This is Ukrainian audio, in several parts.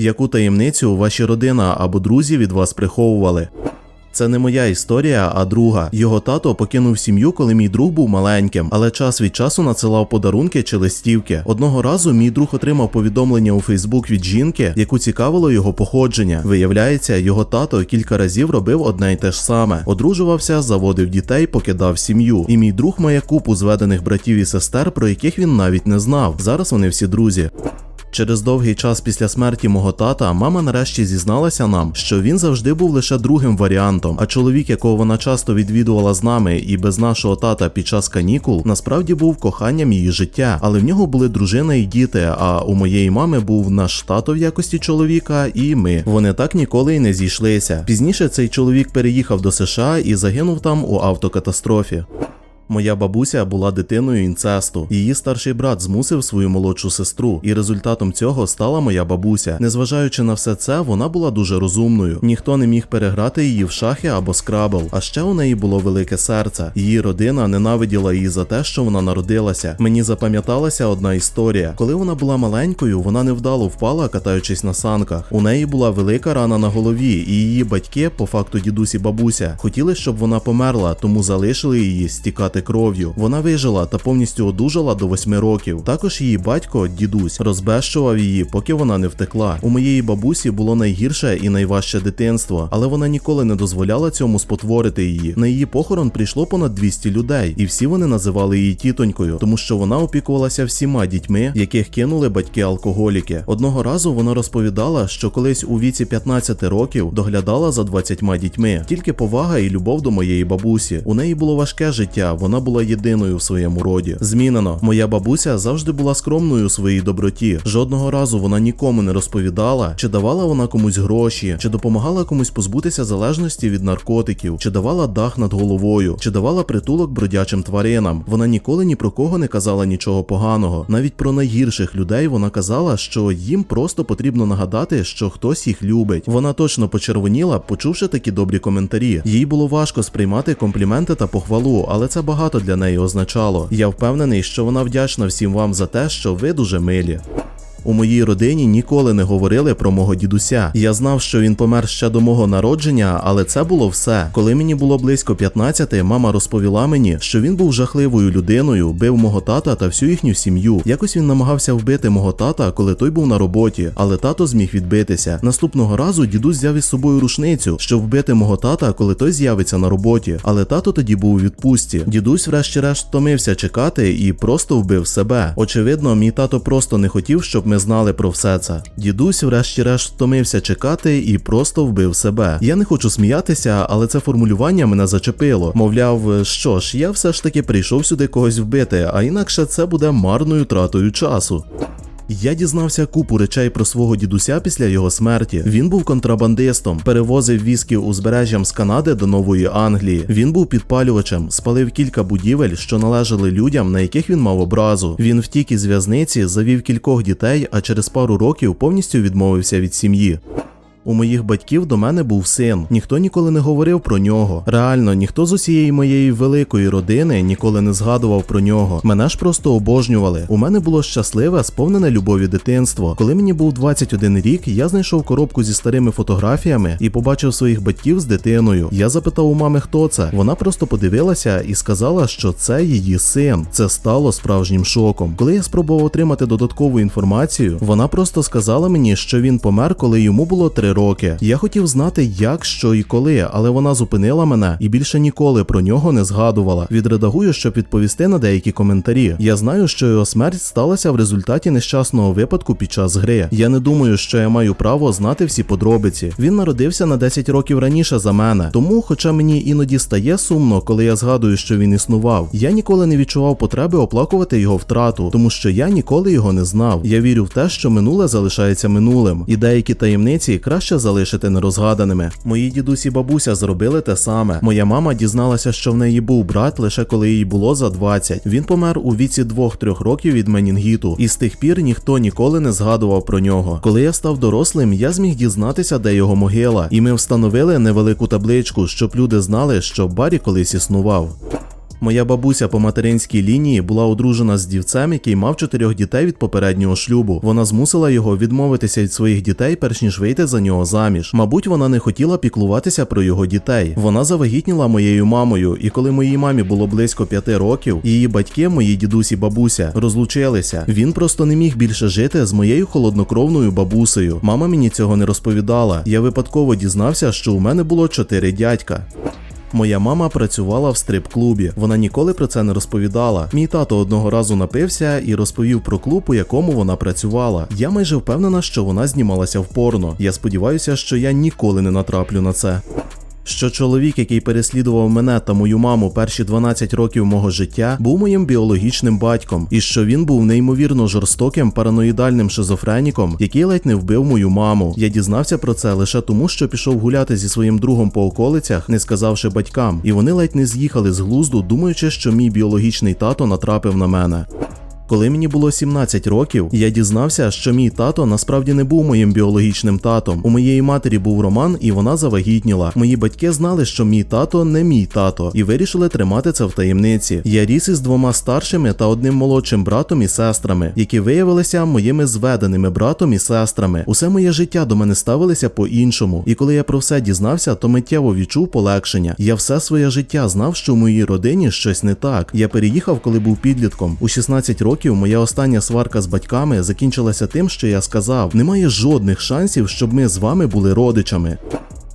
Яку таємницю ваші родина або друзі від вас приховували? Це не моя історія, а друга. Його тато покинув сім'ю, коли мій друг був маленьким, але час від часу надсилав подарунки чи листівки. Одного разу мій друг отримав повідомлення у Фейсбук від жінки, яку цікавило його походження. Виявляється, його тато кілька разів робив одне й те ж саме: одружувався, заводив дітей, покидав сім'ю. І мій друг має купу зведених братів і сестер, про яких він навіть не знав. Зараз вони всі друзі. Через довгий час після смерті мого тата мама нарешті зізналася нам, що він завжди був лише другим варіантом. А чоловік, якого вона часто відвідувала з нами і без нашого тата під час канікул, насправді був коханням її життя. Але в нього були дружина і діти. А у моєї мами був наш тато в якості чоловіка, і ми. Вони так ніколи й не зійшлися. Пізніше цей чоловік переїхав до США і загинув там у автокатастрофі. Моя бабуся була дитиною інцесту. Її старший брат змусив свою молодшу сестру, і результатом цього стала моя бабуся. Незважаючи на все це, вона була дуже розумною. Ніхто не міг переграти її в шахи або скрабл. А ще у неї було велике серце. Її родина ненавиділа її за те, що вона народилася. Мені запам'яталася одна історія. Коли вона була маленькою, вона невдало впала, катаючись на санках. У неї була велика рана на голові, і її батьки, по факту дідусь і бабуся, хотіли, щоб вона померла, тому залишили її стікати кров'ю. Вона вижила та повністю одужала до 8 років. Також її батько, дідусь, розбещував її, поки вона не втекла. У моєї бабусі було найгірше і найважче дитинство, але вона ніколи не дозволяла цьому спотворити її. На її похорон прийшло понад 200 людей, і всі вони називали її тітонькою, тому що вона опікувалася всіма дітьми, яких кинули батьки-алкоголіки. Одного разу вона розповідала, що колись у віці 15 років доглядала за 20 дітьми. Тільки повага і любов до моєї бабусі. У неї було важке життя. Вона була єдиною в своєму роді. Змінено. Моя бабуся завжди була скромною у своїй доброті. Жодного разу вона нікому не розповідала, чи давала вона комусь гроші, чи допомагала комусь позбутися залежності від наркотиків, чи давала дах над головою, чи давала притулок бродячим тваринам. Вона ніколи ні про кого не казала нічого поганого. Навіть про найгірших людей вона казала, що їм просто потрібно нагадати, що хтось їх любить. Вона точно почервоніла, почувши такі добрі коментарі. Їй було важко сприймати компліменти та похвалу, але це багато для неї означало. Я впевнений, що вона вдячна всім вам за те, що ви дуже милі. У моїй родині ніколи не говорили про мого дідуся. Я знав, що він помер ще до мого народження, але це було все. Коли мені було близько 15, мама розповіла мені, що він був жахливою людиною, бив мого тата та всю їхню сім'ю. Якось він намагався вбити мого тата, коли той був на роботі, але тато зміг відбитися. Наступного разу дідусь взяв із собою рушницю, щоб вбити мого тата, коли той з'явиться на роботі. Але тато тоді був у відпустці. Дідусь, врешті-решт, втомився чекати і просто вбив себе. Очевидно, мій тато просто не хотів, щоб ми знали про все це. Дідусь, врешті-решт, втомився чекати і просто вбив себе. Я не хочу сміятися, але це формулювання мене зачепило. Мовляв, що ж, я все ж таки прийшов сюди когось вбити, а інакше це буде марною тратою часу. Я дізнався купу речей про свого дідуся після його смерті. Він був контрабандистом, перевозив віскі узбережжям з Канади до Нової Англії. Він був підпалювачем, спалив кілька будівель, що належали людям, на яких він мав образу. Він втік із в'язниці, завів кількох дітей, а через пару років повністю відмовився від сім'ї. У моїх батьків до мене був син. Ніхто ніколи не говорив про нього. Реально, ніхто з усієї моєї великої родини ніколи не згадував про нього. Мене ж просто обожнювали. У мене було щасливе, сповнене любові дитинство. Коли мені був 21 рік, я знайшов коробку зі старими фотографіями і побачив своїх батьків з дитиною. Я запитав у мами, хто це. Вона просто подивилася і сказала, що це її син. Це стало справжнім шоком. Коли я спробував отримати додаткову інформацію, вона просто сказала мені, що він помер, коли йому було 3 роки. Я хотів знати, як, що і коли, але вона зупинила мене і більше ніколи про нього не згадувала. Відредагую, щоб відповісти на деякі коментарі. Я знаю, що його смерть сталася в результаті нещасного випадку під час гри. Я не думаю, що я маю право знати всі подробиці. Він народився на 10 років раніше за мене. Тому, хоча мені іноді стає сумно, коли я згадую, що він існував, я ніколи не відчував потреби оплакувати його втрату, тому що я ніколи його не знав. Я вірю в те, що минуле залишається минулим, і деякі таємниці краще залишити нерозгаданими. Мої дідусь і бабуся зробили те саме. Моя мама дізналася, що в неї був брат лише коли їй було за 20. Він помер у віці 2-3 років від менінгіту, і з тих пір ніхто ніколи не згадував про нього. Коли я став дорослим, я зміг дізнатися, де його могила, і ми встановили невелику табличку, щоб люди знали, що Барі колись існував. Моя бабуся по материнській лінії була одружена з дівцем, який мав чотирьох дітей від попереднього шлюбу. Вона змусила його відмовитися від своїх дітей, перш ніж вийти за нього заміж. Мабуть, вона не хотіла піклуватися про його дітей. Вона завагітніла моєю мамою, і коли моїй мамі було близько п'яти років, її батьки, мої дідусь і бабуся, розлучилися. Він просто не міг більше жити з моєю холоднокровною бабусею. Мама мені цього не розповідала. Я випадково дізнався, що у мене було чотири дядька. Моя мама працювала в стрип-клубі. Вона ніколи про це не розповідала. Мій тато одного разу напився і розповів про клуб, у якому вона працювала. Я майже впевнена, що вона знімалася в порно. Я сподіваюся, що я ніколи не натраплю на це. Що чоловік, який переслідував мене та мою маму перші 12 років мого життя, був моїм біологічним батьком, і що він був неймовірно жорстоким параноїдальним шизофреніком, який ледь не вбив мою маму. Я дізнався про це лише тому, що пішов гуляти зі своїм другом по околицях, не сказавши батькам, і вони ледь не з'їхали з глузду, думаючи, що мій біологічний тато натрапив на мене. Коли мені було 17 років, я дізнався, що мій тато насправді не був моїм біологічним татом. У моєї матері був роман, і вона завагітніла. Мої батьки знали, що мій тато не мій тато, і вирішили тримати це в таємниці. Я ріс із двома старшими та одним молодшим братом і сестрами, які виявилися моїми зведеними братом і сестрами. Усе моє життя до мене ставилися по-іншому. І коли я про все дізнався, то миттєво відчув полегшення. Я все своє життя знав, що в моїй родині щось не так. Я переїхав, коли був підлітком. У 16 років моя остання сварка з батьками закінчилася тим, що я сказав: немає жодних шансів, щоб ми з вами були родичами.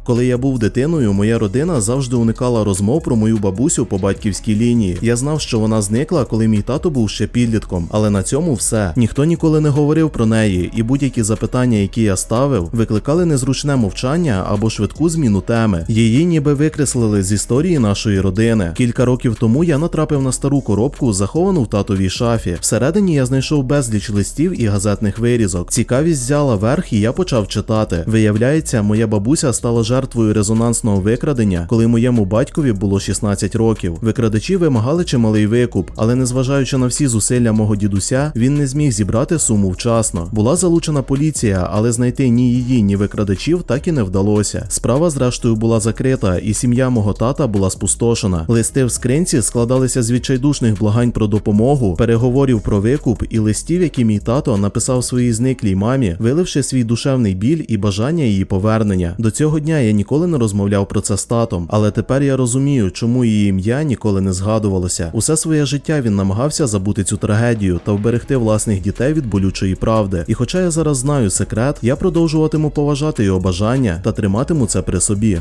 Коли я був дитиною, моя родина завжди уникала розмов про мою бабусю по батьківській лінії. Я знав, що вона зникла, коли мій тато був ще підлітком, але на цьому все. Ніхто ніколи не говорив про неї, і будь-які запитання, які я ставив, викликали незручне мовчання або швидку зміну теми. Її ніби викреслили з історії нашої родини. Кілька років тому я натрапив на стару коробку, заховану в татовій шафі. Всередині я знайшов безліч листів і газетних вирізок. Цікавість взяла верх, і я почав читати. Виявляється, моя бабуся стала жертвою резонансного викрадення, коли моєму батькові було 16 років. Викрадачі вимагали чималий викуп, але незважаючи на всі зусилля мого дідуся, він не зміг зібрати суму вчасно. Була залучена поліція, але знайти ні її, ні викрадачів так і не вдалося. Справа, зрештою, була закрита, і сім'я мого тата була спустошена. Листи в скринці складалися з відчайдушних благань про допомогу, переговорів про викуп і листів, які мій тато написав своїй зниклій мамі, виливши свій душевний біль і бажання її повернення. До цього дня я ніколи не розмовляв про це з татом, але тепер я розумію, чому її ім'я ніколи не згадувалося. Усе своє життя він намагався забути цю трагедію та вберегти власних дітей від болючої правди. І хоча я зараз знаю секрет, я продовжуватиму поважати його бажання та триматиму це при собі.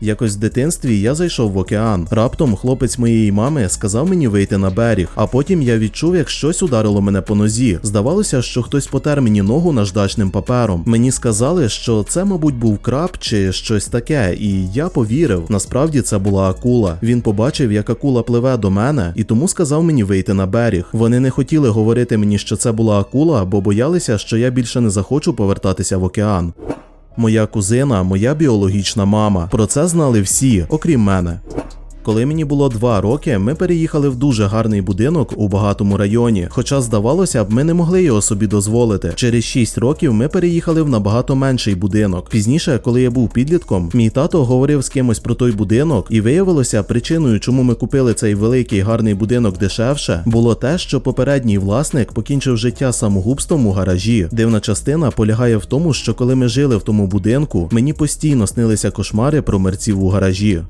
Якось в дитинстві я зайшов в океан. Раптом хлопець моєї мами сказав мені вийти на берег, а потім я відчув, як щось ударило мене по нозі. Здавалося, що хтось потер мені ногу наждачним папером. Мені сказали, що це, мабуть, був краб чи щось таке, і я повірив. Насправді це була акула. Він побачив, як акула пливе до мене, і тому сказав мені вийти на берег. Вони не хотіли говорити мені, що це була акула, бо боялися, що я більше не захочу повертатися в океан. Моя кузина, моя біологічна мама. Про це знали всі, окрім мене. Коли мені було два роки, ми переїхали в дуже гарний будинок у багатому районі. Хоча, здавалося б, ми не могли його собі дозволити. Через 6 років ми переїхали в набагато менший будинок. Пізніше, коли я був підлітком, мій тато говорив з кимось про той будинок, і виявилося, причиною, чому ми купили цей великий гарний будинок дешевше, було те, що попередній власник покінчив життя самогубством у гаражі. Дивна частина полягає в тому, що коли ми жили в тому будинку, мені постійно снилися кошмари про мерців у гаражі.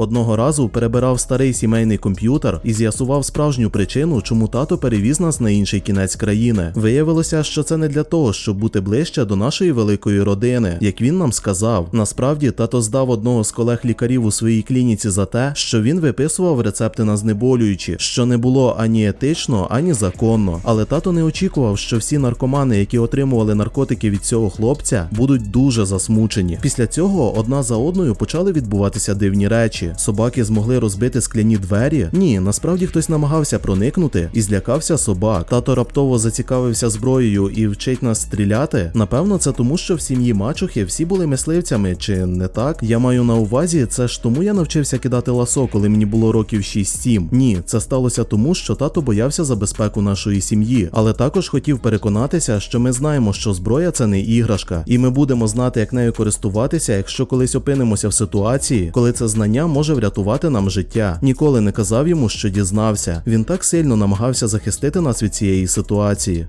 Одного разу перебирав старий сімейний комп'ютер і з'ясував справжню причину, чому тато перевіз нас на інший кінець країни. Виявилося, що це не для того, щоб бути ближче до нашої великої родини. Як він нам сказав, насправді тато здав одного з колег лікарів у своїй клініці за те, що він виписував рецепти на знеболюючі, що не було ані етично, ані законно. Але тато не очікував, що всі наркомани, які отримували наркотики від цього хлопця, будуть дуже засмучені. Після цього одна за одною почали відбуватися дивні речі. Собаки змогли розбити скляні двері? Ні, насправді хтось намагався проникнути і злякався собак. Тато раптово зацікавився зброєю і вчить нас стріляти. Напевно, це тому, що в сім'ї мачухи всі були мисливцями, чи не так? Я маю на увазі, це ж тому я навчився кидати ласо, коли мені було років 6-7. Ні, це сталося тому, що тато боявся за безпеку нашої сім'ї, але також хотів переконатися, що ми знаємо, що зброя це не іграшка, і ми будемо знати, як нею користуватися, якщо колись опинимося в ситуації, коли це знання зможе врятувати нам життя. Ніколи не казав йому, що дізнався. Він так сильно намагався захистити нас від цієї ситуації.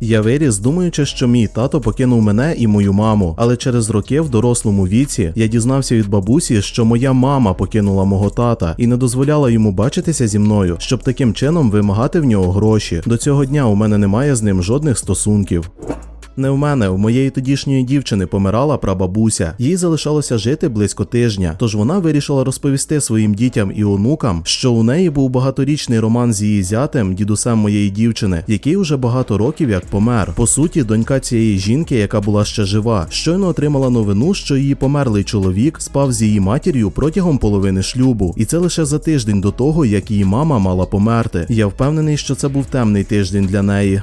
Я виріс, думаючи, що мій тато покинув мене і мою маму, але через роки в дорослому віці я дізнався від бабусі, що моя мама покинула мого тата і не дозволяла йому бачитися зі мною, щоб таким чином вимагати в нього гроші. До цього дня у мене немає з ним жодних стосунків. Не в мене, у моєї тодішньої дівчини помирала прабабуся. Їй залишалося жити близько тижня. Тож вона вирішила розповісти своїм дітям і онукам, що у неї був багаторічний роман з її зятем, дідусем моєї дівчини, який уже багато років як помер. По суті, донька цієї жінки, яка була ще жива, щойно отримала новину, що її померлий чоловік спав з її матір'ю протягом половини шлюбу, і це лише за тиждень до того, як її мама мала померти. Я впевнений, що це був темний тиждень для неї.